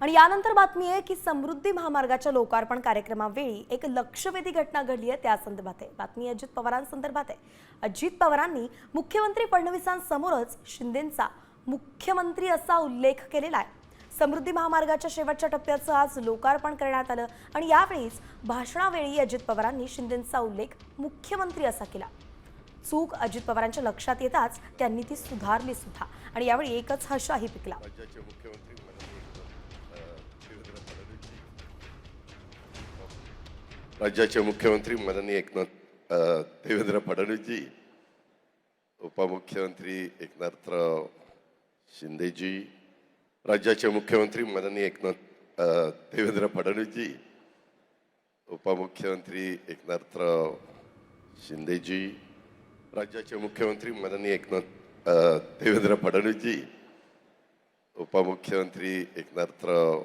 आणि यानंतर बातमी आहे की समृद्धी महामार्गाच्या लोकार्पण कार्यक्रमावेळी एक लक्षवेधी घटना घडली आहे त्या संदर्भात आहे. बातमी अजित पवारांसंदर्भात आहे. अजित पवारांनी मुख्यमंत्री फडणवीसांसमोरच शिंदेंचा मुख्यमंत्री असा उल्लेख केलेला आहे. समृद्धी महामार्गाच्या शेवटच्या टप्प्याचं आज लोकार्पण करण्यात आलं आणि यावेळीच भाषणावेळी अजित पवारांनी शिंदेंचा उल्लेख मुख्यमंत्री असा केला. चूक अजित पवारांच्या लक्षात येताच त्यांनी ती सुधारली सुद्धा आणि यावेळी एकच हशाही पिकला. राज्याचे मुख्यमंत्री माननीय एकनाथ, देवेंद्र फडणवीसजी एकनाथ उपमुख्यमंत्री एकनाथराव शिंदेजी राज्याचे मुख्यमंत्री माननीय एकनाथ देवेंद्र फडणवीसजी उपमुख्यमंत्री एकनाथराव शिंदेजी राज्याचे मुख्यमंत्री माननीय एकनाथ देवेंद्र फडणवीसजी उपमुख्यमंत्री एकनाथराव